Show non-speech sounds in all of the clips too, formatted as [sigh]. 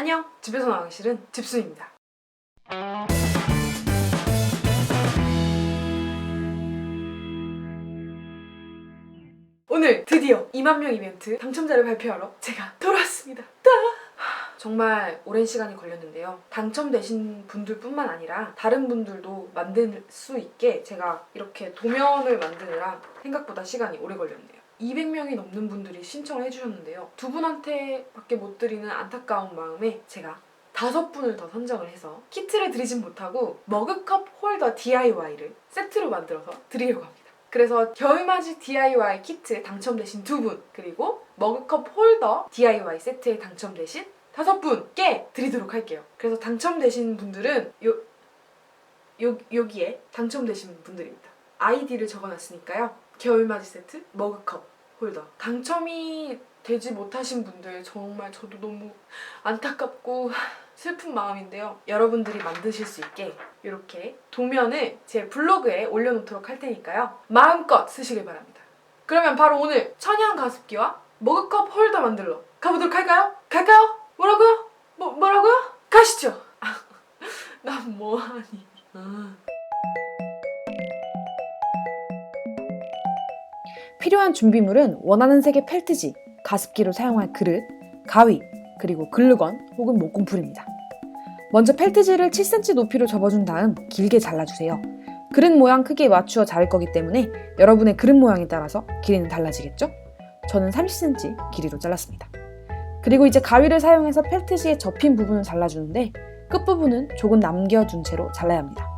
안녕! 집에서 나가기 싫은 집순입니다. 오늘 드디어 2만 명 이벤트 당첨자를 발표하러 제가 돌아왔습니다. 따! 정말 오랜 시간이 걸렸는데요. 당첨되신 분들뿐만 아니라 다른 분들도 만들 수 있게 제가 이렇게 도면을 만드느라 생각보다 시간이 오래 걸렸네요. 200명이 넘는 분들이 신청을 해주셨는데요. 두 분한테밖에 못 드리는 안타까운 마음에 제가 다섯 분을 더 선정을 해서 키트를 드리진 못하고 머그컵 홀더 DIY를 세트로 만들어서 드리려고 합니다. 그래서 겨울맞이 DIY 키트 당첨되신 두 분, 그리고 머그컵 홀더 DIY 세트에 당첨되신 다섯 분께 드리도록 할게요. 그래서 당첨되신 분들은 요, 요, 여기에 당첨되신 분들입니다. 아이디를 적어놨으니까요. 겨울맞이 세트, 머그컵 홀더. 당첨이 되지 못하신 분들 정말 저도 너무 안타깝고 슬픈 마음인데요. 여러분들이 만드실 수 있게 이렇게 도면을 제 블로그에 올려놓도록 할 테니까요. 마음껏 쓰시길 바랍니다. 그러면 바로 오늘 천연 가습기와 머그컵 홀더 만들러 가보도록 할까요? 갈까요? 뭐라고요? 뭐, 뭐라고요? 가시죠! [laughs] 난 뭐하니? 필요한 준비물은 원하는 색의 펠트지, 가습기로 사용할 그릇, 가위, 그리고 글루건 혹은 목공풀입니다. 먼저 펠트지를 7cm 높이로 접어준 다음 길게 잘라주세요. 그릇 모양 크기에 맞추어 자를 거기 때문에 여러분의 그릇 모양에 따라서 길이는 달라지겠죠? 저는 30cm 길이로 잘랐습니다. 그리고 이제 가위를 사용해서 펠트지에 접힌 부분을 잘라주는데 끝부분은 조금 남겨둔 채로 잘라야 합니다.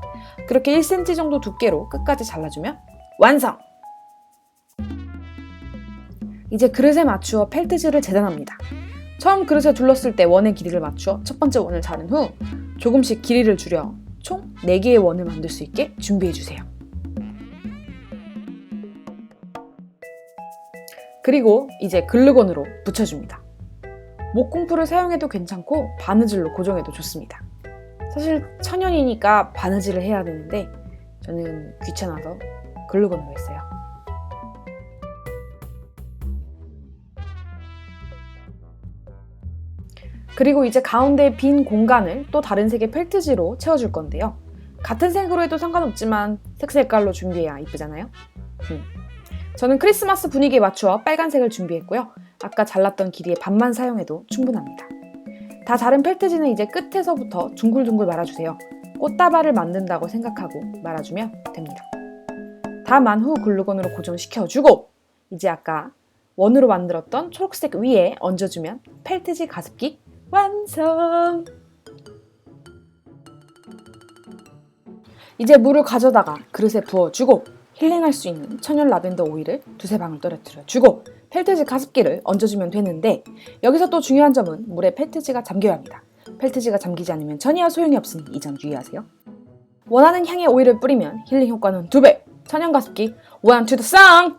그렇게 1cm 정도 두께로 끝까지 잘라주면 완성! 이제 그릇에 맞추어 펠트지를 재단합니다. 처음 그릇에 둘렀을 때 원의 길이를 맞추어 첫 번째 원을 자른 후 조금씩 길이를 줄여 총 4개의 원을 만들 수 있게 준비해주세요. 그리고 이제 글루건으로 붙여줍니다. 목공풀을 사용해도 괜찮고 바느질로 고정해도 좋습니다. 사실 천연이니까 바느질을 해야 되는데 저는 귀찮아서 글루건으로 했어요. 그리고 이제 가운데 빈 공간을 또 다른 색의 펠트지로 채워줄 건데요. 같은 색으로 해도 상관없지만 색 색깔로 준비해야 이쁘잖아요. 음. 저는 크리스마스 분위기에 맞추어 빨간색을 준비했고요. 아까 잘랐던 길이의 반만 사용해도 충분합니다. 다 자른 펠트지는 이제 끝에서부터 둥글둥글 말아주세요. 꽃다발을 만든다고 생각하고 말아주면 됩니다. 다 만 후 글루건으로 고정시켜주고 이제 아까 원으로 만들었던 초록색 위에 얹어주면 펠트지 가습기 완성! 이제 물을 가져다가 그릇에 부어주고 힐링할 수 있는 천연 라벤더 오일을 두세 방울 떨어뜨려 주고 펠트지 가습기를 얹어주면 되는데 여기서 또 중요한 점은 물에 펠트지가 잠겨야 합니다. 펠트지가 잠기지 않으면 전혀 소용이 없으니 이 점 주의하세요. 원하는 향의 오일을 뿌리면 힐링 효과는 두 배! 천연 가습기 to the sun!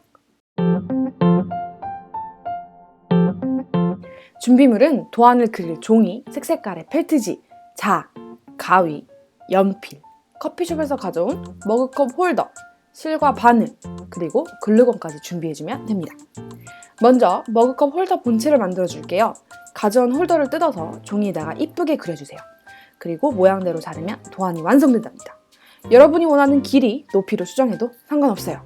준비물은 도안을 그릴 종이, 색색깔의 펠트지, 자, 가위, 연필, 커피숍에서 가져온 머그컵 홀더, 실과 바늘, 그리고 글루건까지 준비해주면 됩니다. 먼저 머그컵 홀더 본체를 만들어 줄게요. 가져온 홀더를 뜯어서 종이에다가 이쁘게 그려주세요. 그리고 모양대로 자르면 도안이 완성된답니다. 여러분이 원하는 길이, 높이로 수정해도 상관없어요.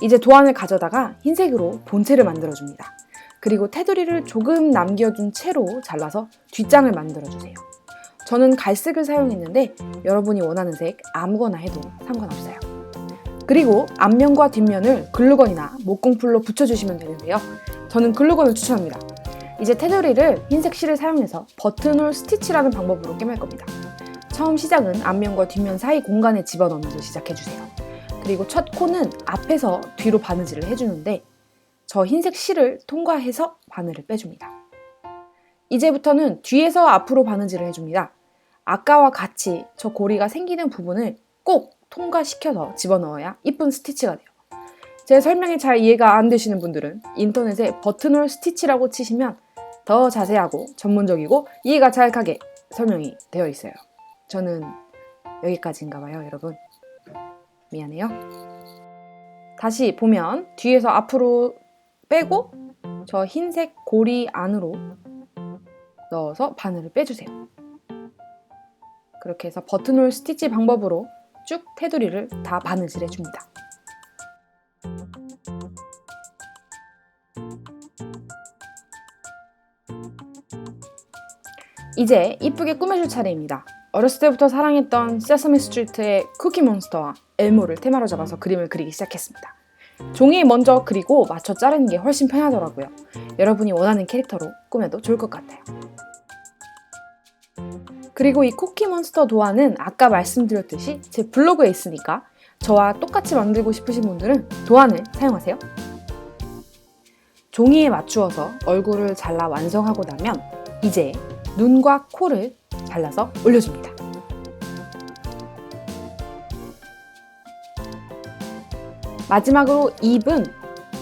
이제 도안을 가져다가 흰색으로 본체를 만들어줍니다. 그리고 테두리를 조금 남겨둔 채로 잘라서 뒷장을 만들어주세요. 저는 갈색을 사용했는데 여러분이 원하는 색 아무거나 해도 상관없어요. 그리고 앞면과 뒷면을 글루건이나 목공풀로 붙여주시면 되는데요. 저는 글루건을 추천합니다. 이제 테두리를 흰색 실을 사용해서 버튼홀 스티치라는 방법으로 꿰맬 겁니다. 처음 시작은 앞면과 뒷면 사이 공간에 집어넣으면서 시작해주세요. 그리고 첫 코는 앞에서 뒤로 바느질을 해주는데 저 흰색 실을 통과해서 바늘을 빼줍니다. 이제부터는 뒤에서 앞으로 바느질을 해줍니다. 아까와 같이 저 고리가 생기는 부분을 꼭 통과시켜서 집어넣어야 이쁜 스티치가 돼요. 제 설명이 잘 이해가 안 되시는 분들은 인터넷에 버튼홀 스티치라고 치시면 더 자세하고 전문적이고 이해가 잘 가게 설명이 되어 있어요. 저는 여기까지인가 봐요, 여러분. 미안해요. 다시 보면 뒤에서 앞으로 빼고 저 흰색 고리 안으로 넣어서 바늘을 빼주세요. 그렇게 해서 버튼홀 스티치 방법으로 쭉 테두리를 다 바느질 해줍니다. 이제 이쁘게 꾸며줄 차례입니다. 어렸을 때부터 사랑했던 세서미 스트리트의 쿠키 몬스터와 엘모를 테마로 잡아서 그림을 그리기 시작했습니다. 종이에 먼저 그리고 맞춰 자르는 게 훨씬 편하더라고요. 여러분이 원하는 캐릭터로 꾸며도 좋을 것 같아요. 그리고 이 쿠키 몬스터 도안은 아까 말씀드렸듯이 제 블로그에 있으니까 저와 똑같이 만들고 싶으신 분들은 도안을 사용하세요. 종이에 맞추어서 얼굴을 잘라 완성하고 나면 이제 눈과 코를 잘라서 올려줍니다. 마지막으로 입은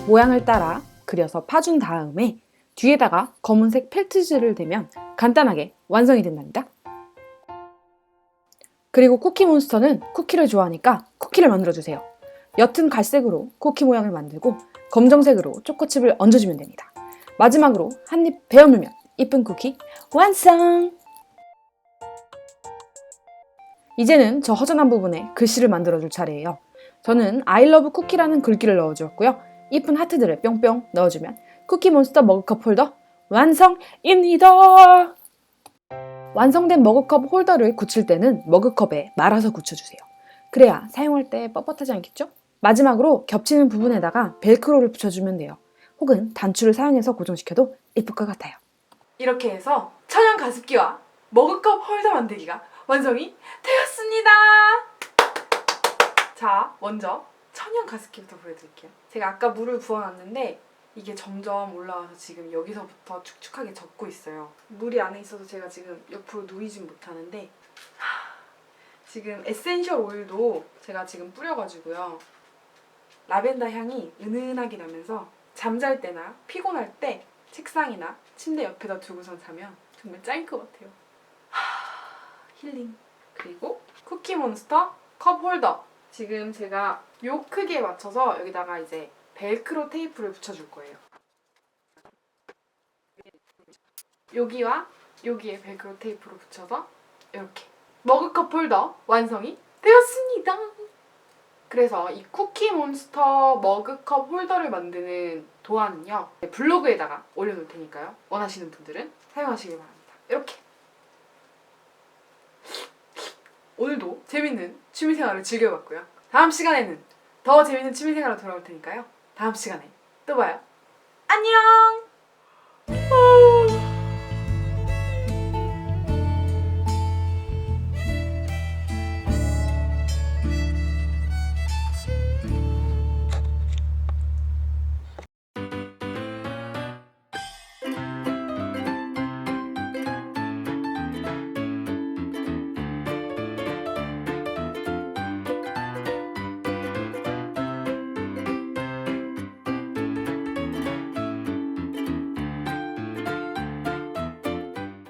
모양을 따라 그려서 파준 다음에 뒤에다가 검은색 펠트지를 대면 간단하게 완성이 된답니다. 그리고 쿠키 몬스터는 쿠키를 좋아하니까 쿠키를 만들어주세요. 옅은 갈색으로 쿠키 모양을 만들고 검정색으로 초코칩을 얹어주면 됩니다. 마지막으로 한 입 베어물면 이쁜 쿠키 완성! 이제는 저 허전한 부분에 글씨를 만들어줄 차례예요. 저는 love 쿠키라는 글귀를 넣어주었고요. 이쁜 하트들을 뿅뿅 넣어주면 쿠키 몬스터 머그컵 홀더 완성입니다! 완성된 머그컵 홀더를 굳힐 때는 머그컵에 말아서 굳혀주세요. 그래야 사용할 때 뻣뻣하지 않겠죠? 마지막으로 겹치는 부분에다가 벨크로를 붙여주면 돼요. 혹은 단추를 사용해서 고정시켜도 예쁠 것 같아요. 이렇게 해서 천연 가습기와 머그컵 홀더 만들기가 완성이 되었습니다. 자, 먼저 천연 가습기부터 보여드릴게요. 제가 아까 물을 부어놨는데 이게 점점 올라와서 지금 여기서부터 축축하게 젖고 있어요. 물이 안에 있어서 제가 지금 옆으로 누이진 못하는데 하, 지금 에센셜 오일도 제가 지금 뿌려가지고요. 라벤더 향이 은은하게 나면서 잠잘 때나 피곤할 때 책상이나 침대 옆에다 두고선 자면 정말 짱일 것 같아요. 하, 힐링. 그리고 쿠키몬스터 컵 홀더. 지금 제가 요 크기에 맞춰서 여기다가 이제 벨크로 테이프를 붙여줄 거예요. 여기와 여기에 벨크로 테이프로 붙여서 이렇게 머그컵 홀더 완성이 되었습니다. 그래서 이 쿠키 몬스터 머그컵 홀더를 만드는 도안은요 블로그에다가 올려놓을 테니까요 원하시는 분들은 사용하시길 바랍니다. 이렇게 오늘도 재밌는 취미생활을 즐겨봤고요. 다음 시간에는 더 재밌는 취미생활로 돌아올 테니까요. 다음 시간에 또 봐요. 안녕!